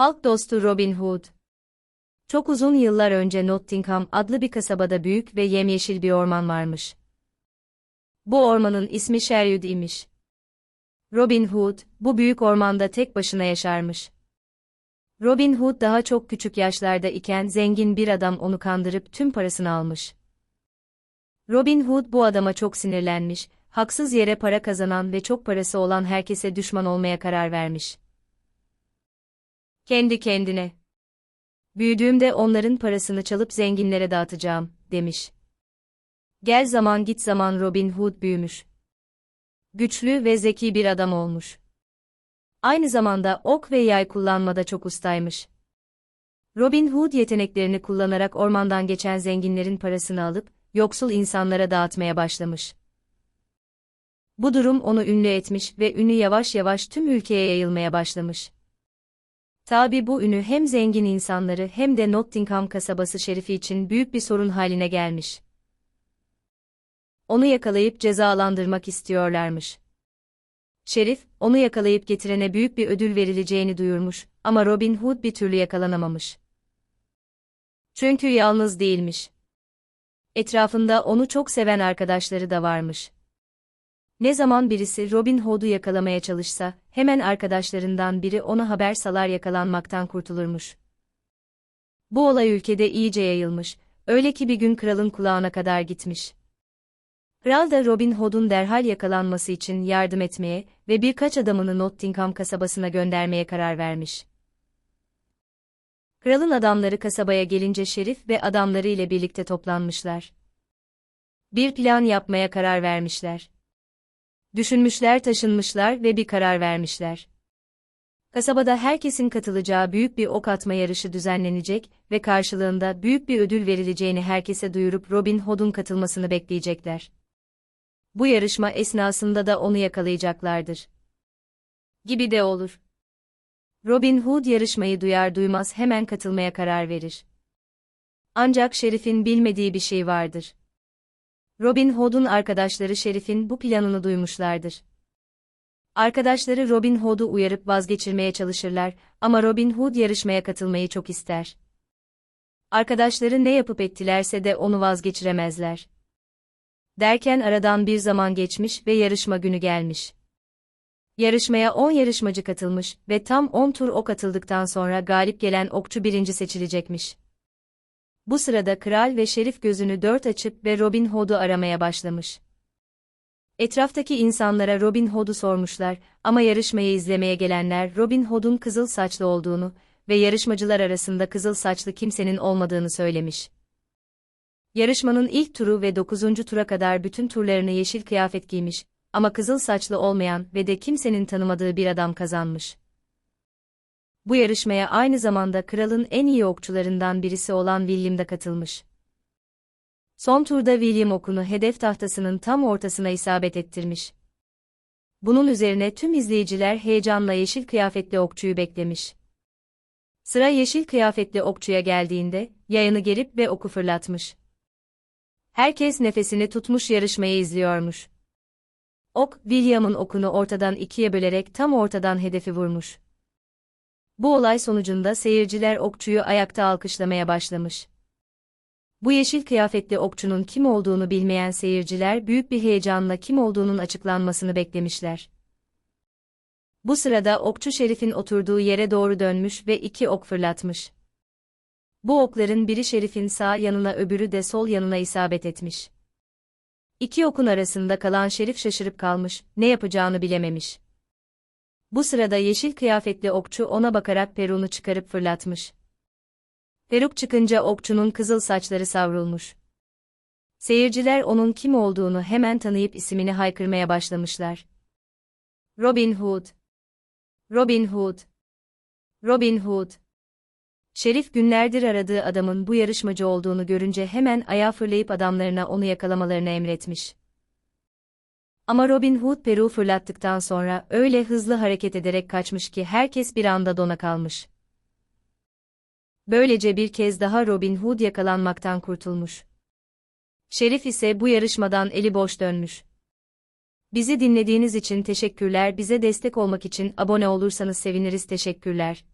Halk dostu Robin Hood. Çok uzun yıllar önce Nottingham adlı bir kasabada büyük ve yemyeşil bir orman varmış. Bu ormanın ismi Sherwood imiş. Robin Hood, bu büyük ormanda tek başına yaşarmış. Robin Hood daha çok küçük yaşlarda iken zengin bir adam onu kandırıp tüm parasını almış. Robin Hood bu adama çok sinirlenmiş, haksız yere para kazanan ve çok parası olan herkese düşman olmaya karar vermiş. Kendi kendine. Büyüdüğümde onların parasını çalıp zenginlere dağıtacağım, demiş. Gel zaman git zaman Robin Hood büyümüş. Güçlü ve zeki bir adam olmuş. Aynı zamanda ok ve yay kullanmada çok ustaymış. Robin Hood yeteneklerini kullanarak ormandan geçen zenginlerin parasını alıp, yoksul insanlara dağıtmaya başlamış. Bu durum onu ünlü etmiş ve ünü yavaş yavaş tüm ülkeye yayılmaya başlamış. Tabi bu ünü hem zengin insanları hem de Nottingham kasabası şerifi için büyük bir sorun haline gelmiş. Onu yakalayıp cezalandırmak istiyorlarmış. Şerif, onu yakalayıp getirene büyük bir ödül verileceğini duyurmuş ama Robin Hood bir türlü yakalanamamış. Çünkü yalnız değilmiş. Etrafında onu çok seven arkadaşları da varmış. Ne zaman birisi Robin Hood'u yakalamaya çalışsa, hemen arkadaşlarından biri ona haber salar yakalanmaktan kurtulurmuş. Bu olay ülkede iyice yayılmış, öyle ki bir gün kralın kulağına kadar gitmiş. Kral da Robin Hood'un derhal yakalanması için yardım etmeye ve birkaç adamını Nottingham kasabasına göndermeye karar vermiş. Kralın adamları kasabaya gelince Şerif ve adamları ile birlikte toplanmışlar. Bir plan yapmaya karar vermişler. Düşünmüşler taşınmışlar ve bir karar vermişler. Kasabada herkesin katılacağı büyük bir ok atma yarışı düzenlenecek ve karşılığında büyük bir ödül verileceğini herkese duyurup Robin Hood'un katılmasını bekleyecekler. Bu yarışma esnasında da onu yakalayacaklardır. Gibi de olur. Robin Hood yarışmayı duyar duymaz hemen katılmaya karar verir. Ancak Şerif'in bilmediği bir şey vardır. Robin Hood'un arkadaşları Şerif'in bu planını duymuşlardır. Arkadaşları Robin Hood'u uyarıp vazgeçirmeye çalışırlar ama Robin Hood yarışmaya katılmayı çok ister. Arkadaşları ne yapıp ettilerse de onu vazgeçiremezler. Derken aradan bir zaman geçmiş ve yarışma günü gelmiş. Yarışmaya 10 yarışmacı katılmış ve tam 10 tur ok atıldıktan sonra galip gelen okçu birinci seçilecekmiş. Bu sırada kral ve şerif gözünü dört açıp ve Robin Hood'u aramaya başlamış. Etraftaki insanlara Robin Hood'u sormuşlar ama yarışmayı izlemeye gelenler Robin Hood'un kızıl saçlı olduğunu ve yarışmacılar arasında kızıl saçlı kimsenin olmadığını söylemiş. Yarışmanın ilk turu ve dokuzuncu tura kadar bütün turlarını yeşil kıyafet giymiş ama kızıl saçlı olmayan ve de kimsenin tanımadığı bir adam kazanmış. Bu yarışmaya aynı zamanda kralın en iyi okçularından birisi olan William da katılmış. Son turda William okunu hedef tahtasının tam ortasına isabet ettirmiş. Bunun üzerine tüm izleyiciler heyecanla yeşil kıyafetli okçuyu beklemiş. Sıra yeşil kıyafetli okçuya geldiğinde, yayını gerip ve oku fırlatmış. Herkes nefesini tutmuş yarışmayı izliyormuş. Ok, William'ın okunu ortadan ikiye bölerek tam ortadan hedefi vurmuş. Bu olay sonucunda seyirciler okçuyu ayakta alkışlamaya başlamış. Bu yeşil kıyafetli okçunun kim olduğunu bilmeyen seyirciler büyük bir heyecanla kim olduğunun açıklanmasını beklemişler. Bu sırada okçu şerifin oturduğu yere doğru dönmüş ve iki ok fırlatmış. Bu okların biri şerifin sağ yanına öbürü de sol yanına isabet etmiş. İki okun arasında kalan şerif şaşırıp kalmış, ne yapacağını bilememiş. Bu sırada yeşil kıyafetli okçu ona bakarak peruğunu çıkarıp fırlatmış. Peruk çıkınca okçunun kızıl saçları savrulmuş. Seyirciler onun kim olduğunu hemen tanıyıp ismini haykırmaya başlamışlar. Robin Hood. Robin Hood. Robin Hood. Şerif günlerdir aradığı adamın bu yarışmacı olduğunu görünce hemen ayağa fırlayıp adamlarına onu yakalamalarını emretmiş. Ama Robin Hood Peru fırlattıktan sonra öyle hızlı hareket ederek kaçmış ki herkes bir anda dona kalmış. Böylece bir kez daha Robin Hood yakalanmaktan kurtulmuş. Şerif ise bu yarışmadan eli boş dönmüş. Bizi dinlediğiniz için teşekkürler. Bize destek olmak için abone olursanız seviniriz. Teşekkürler.